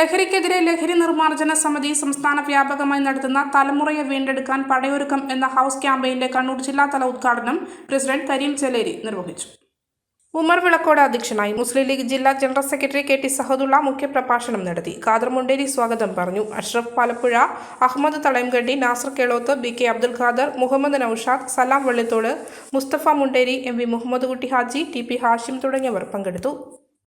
ലഹരിക്കെതിരെ ലഹരി നിർമ്മാർജന സമിതി സംസ്ഥാന വ്യാപകമായി നടത്തുന്ന തലമുറയെ വീണ്ടെടുക്കാൻ പടയൊരുക്കം എന്ന ഹൗസ് ക്യാമ്പയിന്റെ കണ്ണൂർ ജില്ലാതല ഉദ്ഘാടനം പ്രസിഡന്റ് കരീം ചെലേരി നിർവഹിച്ചു. ഉമർ വിളക്കോട് അധ്യക്ഷനായി മുസ്ലിം ലീഗ് ജില്ലാ general secretary K T Sahadulla മുഖ്യപ്രഭാഷണം നടത്തി. ഖാദർ മുണ്ടേരി സ്വാഗതം പറഞ്ഞു. Ashraf Palappuzha Ahammed Thalayamkandi Nasar Keloth B K Abdul Khader Muhammad Naushad Salam Vellithode Mustafa Munderi M V Muhammad Kutty Haji T P Hashim തുടങ്ങിയവർ പങ്കെടുത്തു.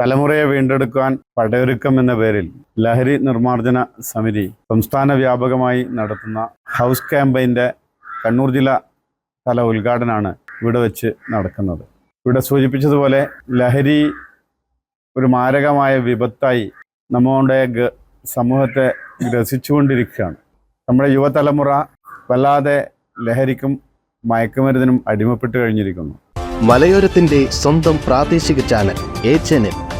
തലമുറയെ വീണ്ടെടുക്കാൻ പടയൊരുക്കം എന്ന പേരിൽ ലഹരി നിർമ്മാർജന സമിതി സംസ്ഥാന വ്യാപകമായി നടത്തുന്ന ഹൗസ് ക്യാമ്പയിന്റെ കണ്ണൂർ ജില്ല തല ഉദ്ഘാടനമാണ് ഇവിടെ വെച്ച് നടക്കുന്നത്. ഇവിടെ സൂചിപ്പിച്ചതുപോലെ ലഹരി ഒരു മാരകമായ വിപത്തായി നമ്മുടെ സമൂഹത്തെ ഗ്രസിച്ചുകൊണ്ടിരിക്കുകയാണ്. നമ്മുടെ യുവതലമുറ വല്ലാതെ ലഹരിക്കും മയക്കുമരുന്നിനും അടിമപ്പെട്ട് കഴിഞ്ഞിരിക്കുന്നു. മലയോരത്തിന്റെ സ്വന്തം പ്രാദേശിക ചാനൽ എ ചാനൽ.